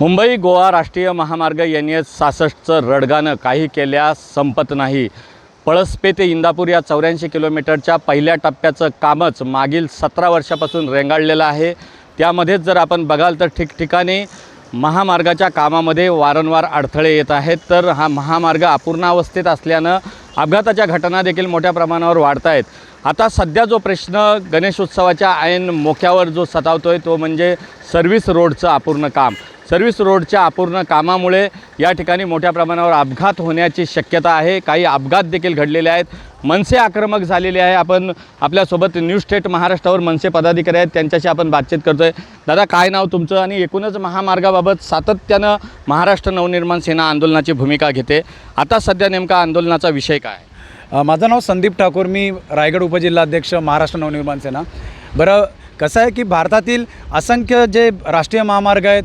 मुंबई गोवा राष्ट्रीय महामार्ग N S सासष्टचं रडगाणं काही केल्यास संपत नाही. पळसपे ते इंदापूर या चौऱ्याऐंशी किलोमीटरच्या पहिल्या टप्प्याचं कामच मागील सतरा वर्षापासून रेंगाळलेलं आहे. त्यामध्येच जर आपण बघाल तर ठिकठिकाणी महामार्गाच्या कामामध्ये वारंवार अडथळे येत आहेत. तर हा महामार्ग अपूर्णावस्थेत असल्यानं अपघाताच्या घटना देखील मोठ्या प्रमाणावर वाढत आहेत. आता सध्या जो प्रश्न गणेशोत्सवाच्या ऐन मोक्यावर जो सतावतो आहे तो म्हणजे सर्व्हिस रोडचं अपूर्ण काम. सर्व्हिस रोडच्या अपूर्ण कामामुळे या ठिकाणी मोठ्या प्रमाणावर अपघात होण्याची शक्यता आहे. काही अपघात देखील घडलेले आहेत. मनसे आक्रमक झालेले आहे. आपण आपल्यासोबत न्यू स्टेट महाराष्ट्रावर मनसे पदाधिकारी आहेत. त्यांच्याशी आपण बातचीत करतो आहे दादा काय नाव तुमचं? आणि एकूणच महामार्गाबाबत सातत्यानं महाराष्ट्र नवनिर्माण सेना आंदोलनाची भूमिका घेते. आता सध्या नेमका आंदोलनाचा विषय काय? माझं नाव संदीप ठाकूर. मी रायगड उपजिल्हाध्यक्ष महाराष्ट्र नवनिर्माण सेना. बरं कसं आहे की भारतातील असंख्य जे राष्ट्रीय महामार्ग आहेत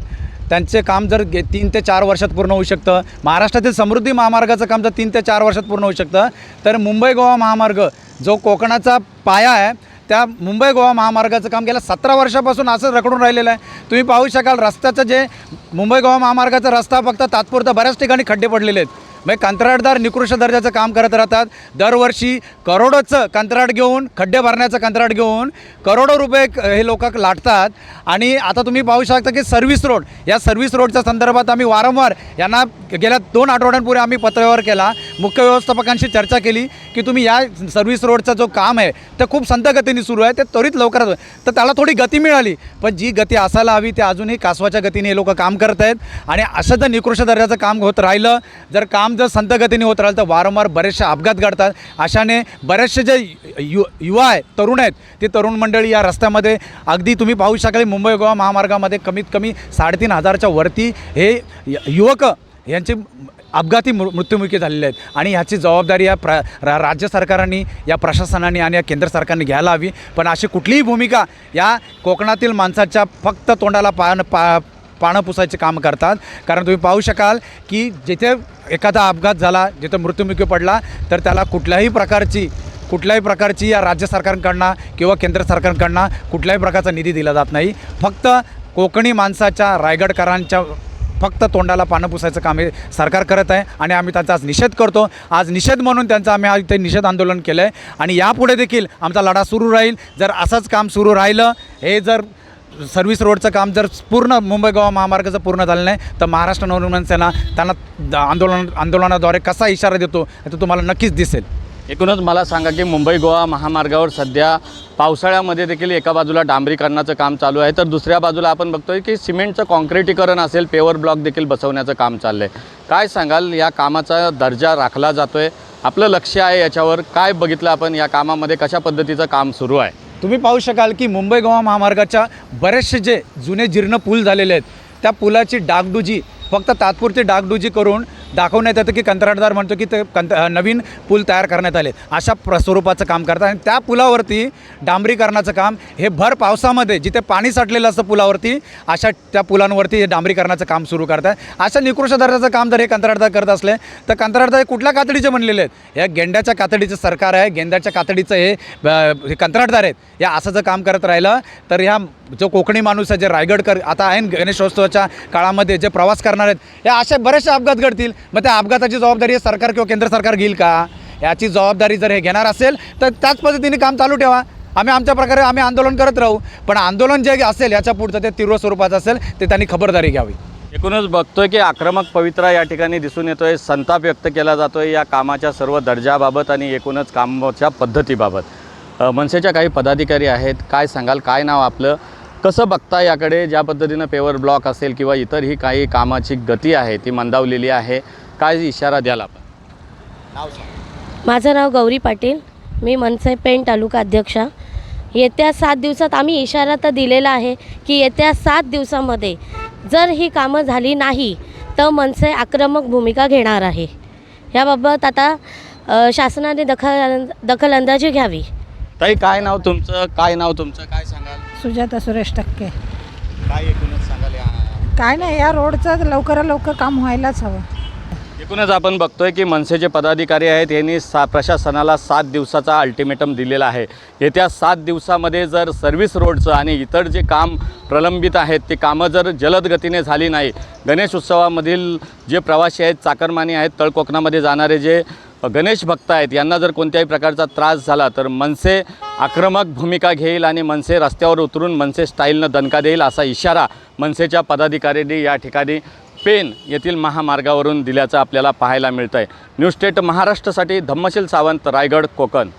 त्यांचे काम जर गे तीन ते चार वर्षात पूर्ण होऊ शकतं महाराष्ट्रातील समृद्धी महामार्गाचं काम जर तीन ते चार वर्षात पूर्ण होऊ शकतं तर मुंबई गोवा महामार्ग जो कोकणाचा पाया आहे त्या मुंबई गोवा महामार्गाचं काम गेल्या सतरा वर्षापासून असं रखडून राहिलेलं आहे. तुम्ही पाहू शकाल रस्त्याचं जे मुंबई गोवा महामार्गाचा रस्ता फक्त तात्पुरता बऱ्याच ठिकाणी खड्डे पडलेले आहेत. म्हणजे कंत्राटदार निकृष्ट दर्जाचं काम करत राहतात. दरवर्षी करोडोचं कंत्राट घेऊन खड्डे भरण्याचं कंत्राट घेऊन करोडो रुपये क- हे लोक लाटतात. आणि आता तुम्ही पाहू शकता की सर्व्हिस रोड या सर्व्हिस रोडच्या संदर्भात आम्ही वारंवार यांना गेल्या दोन आठवड्यांपूर्वी आम्ही पत्रव्यवहार केला. मुख्य व्यवस्थापकांशी चर्चा केली की तुम्ही या सर्व्हिस रोडचं जो काम आहे ते खूप संत गतीने सुरू आहे ते त्वरित लवकरात तर त्याला थोडी गती मिळाली. पण जी गती असायला हवी ते अजूनही कासवाच्या गतीने हे लोक काम करत आहेत आणि असं जर निकृष्ट दर्जाचं काम होत राहिलं जर काम जर संथगतीने होत राहिलं तर वारंवार बरेचसे अपघात घडतात. अशाने बरेचसे जे यु युवा आहेत तरुण आहेत ते तरुण मंडळी या रस्त्यामध्ये अगदी तुम्ही पाहू शकाल मुंबई गोवा महामार्गामध्ये कमीत कमी साडेतीन हजारच्या वरती हे य- युवक यांचे अपघाती मृ मृत्युमुखी झालेले आहेत. आणि ह्याची जबाबदारी या प्र रा राज्य सरकारांनी या प्रशासनाने आणि या केंद्र सरकारने घ्यायला हवी. पण अशी कुठलीही भूमिका या कोकणातील माणसाच्या फक्त तोंडाला पा पा पानं पुसायचे काम करतात. कारण तुम्ही पाहू शकाल की जिथे एखादा अपघात झाला जिथे मृत्युमुखी पडला तर त्याला कुठल्याही प्रकारची कुठल्याही प्रकारची या राज्य सरकारकडनं किंवा केंद्र सरकारकडनं कुठल्याही प्रकारचा निधी दिला जात नाही. फक्त कोकणी माणसाच्या रायगडकरांच्या फक्त तोंडाला पानं पुसायचं काम हे सरकार करत आहे आणि आम्ही त्यांचा आज निषेध करतो. आज निषेध म्हणून त्यांचं आम्ही आज इथे निषेध आंदोलन केलं आहे आणि यापुढे देखील आमचा लढा सुरू राहील. जर असंच काम सुरू राहिलं हे जर सर्व्हिस रोडचं काम जर पूर्ण मुंबई गोवा महामार्गाचं पूर्ण झालं नाही तर महाराष्ट्र नवनिर्माण सेना त्यांना आंदोलन आंदोलनाद्वारे कसा इशारा देतो तर तो तुम्हाला नक्कीच दिसेल. एकूणच मला सांगा की मुंबई गोवा महामार्गावर सध्या पावसाळ्यामध्ये देखील एका बाजूला डांबरीकरणाचं काम चालू आहे तर दुसऱ्या बाजूला आपण बघतोय की सिमेंटचं कॉन्क्रिटीकरण असेल पेवर ब्लॉक देखील बसवण्याचं काम चाललं आहे काय सांगाल या कामाचा दर्जा राखला जातो आहे आपलं लक्ष आहे याच्यावर काय बघितलं आपण या कामामध्ये कशा पद्धतीचं काम सुरू आहे? तुम्ही पाहू शकाल की मुंबई गोवा महामार्गाच्या बरेचसे जे जुने जीर्ण पूल झालेले आहेत त्या पुलाची डागडुजी फक्त तात्पुरती डागडुजी करून दाखवण्यात येतं की कंत्राटदार म्हणतो की ते कंत नवीन पूल तयार करण्यात आले अशा प्र स्वरूपाचं काम करतात आणि त्या पुलावरती डांबरीकरणाचं काम हे भर पावसामध्ये जिथे पाणी साठलेलं असतं पुलावरती अशा त्या पुलांवरती हे डांबरीकरणाचं काम सुरू करतात. अशा निकृष्ट दर्जाचं काम जर हे कंत्राटदार करत असले तर कंत्राटदार हे कुठल्या कातडीचे बनलेले आहेत? या गेंड्याच्या कातडीचं सरकार आहे गेंड्याच्या कातडीचं हे हे कंत्राटदार आहेत. या असं जर काम करत राहिलं तर ह्या जो कोकणी माणूस आहे जे रायगडकर आता आहे गणेशोत्सवाच्या काळामध्ये जे प्रवास करणार आहेत या असे बरेचसे अपघात घडतील. मग त्या अपघाताची जबाबदारी सरकार किंवा केंद्र सरकार घेईल का? याची जबाबदारी जर हे घेणार असेल तर त्याच पद्धतीने काम चालू ठेवा. आम्ही आमच्या प्रकारे आम्ही आंदोलन करत राहू पण आंदोलन जे असेल याच्या पुढचं ते तीव्र स्वरूपाचं असेल ते त्यांनी खबरदारी घ्यावी. एकूणच बघतोय की आक्रमक पवित्रा या ठिकाणी दिसून येतोय संताप व्यक्त केला जातोय या कामाच्या सर्व दर्जाबाबत आणि एकूणच कामाच्या पद्धतीबाबत. मनसेच्या काही पदाधिकारी आहेत काय सांगाल काय नाव आपलं? कसं बघता याकडे? ज्या पद्धतीनं पेवर ब्लॉक असेल किंवा इतरही काही कामाची गती आहे ती मंदावलेली आहे. काय इशारा द्याल आपण. माझं नाव गौरी पाटील. मी मनसे पेण तालुका अध्यक्षा. येत्या सात दिवसात आम्ही इशारा तर दिलेला आहे की येत्या सात दिवसामध्ये जर ही कामं झाली नाही तर मनसे आक्रमक भूमिका घेणार आहे. याबाबत आता शासनाने दखल दखलंदाजी घ्यावी. ताई काय नाव तुमचं? काय नाव तुमचं? काय सुजाता सुरेश टक्के. काय एकूणच सांगाल या काय नाही या रोडचं लवकरात लवकर काम व्हायलाच हवं. एकूणच आपण बघतोय की मनसेचे पदाधिकारी आहेत यांनी सा प्रशासनाला सात दिवसाचा अल्टिमेटम दिलेला आहे. येत्या सात दिवसामध्ये जर सर्व्हिस रोडचं आणि इतर जे काम प्रलंबित आहेत ते कामं जर जलद गतीने झाली नाही गणेश उत्सवामधील जे प्रवासी आहेत चाकरमानी आहेत तळकोकणामध्ये जाणारे जे गणेश भक्त आहेत. यांना जर कोणत्याही प्रकारचा त्रास झाला तर मनसे आक्रमक भूमिका घेईल आणि मनसे रस्त्यावर उतरून मनसे स्टाईलनं दणका देईल असा इशारा मनसेच्या पदाधिकाऱ्यांनी या ठिकाणी पेन येथील महामार्गावरून दिल्याचं आपल्याला पाहायला मिळतं आहे न्यूज स्टेट महाराष्ट्रासाठी धम्मशील सावंत रायगड कोकण.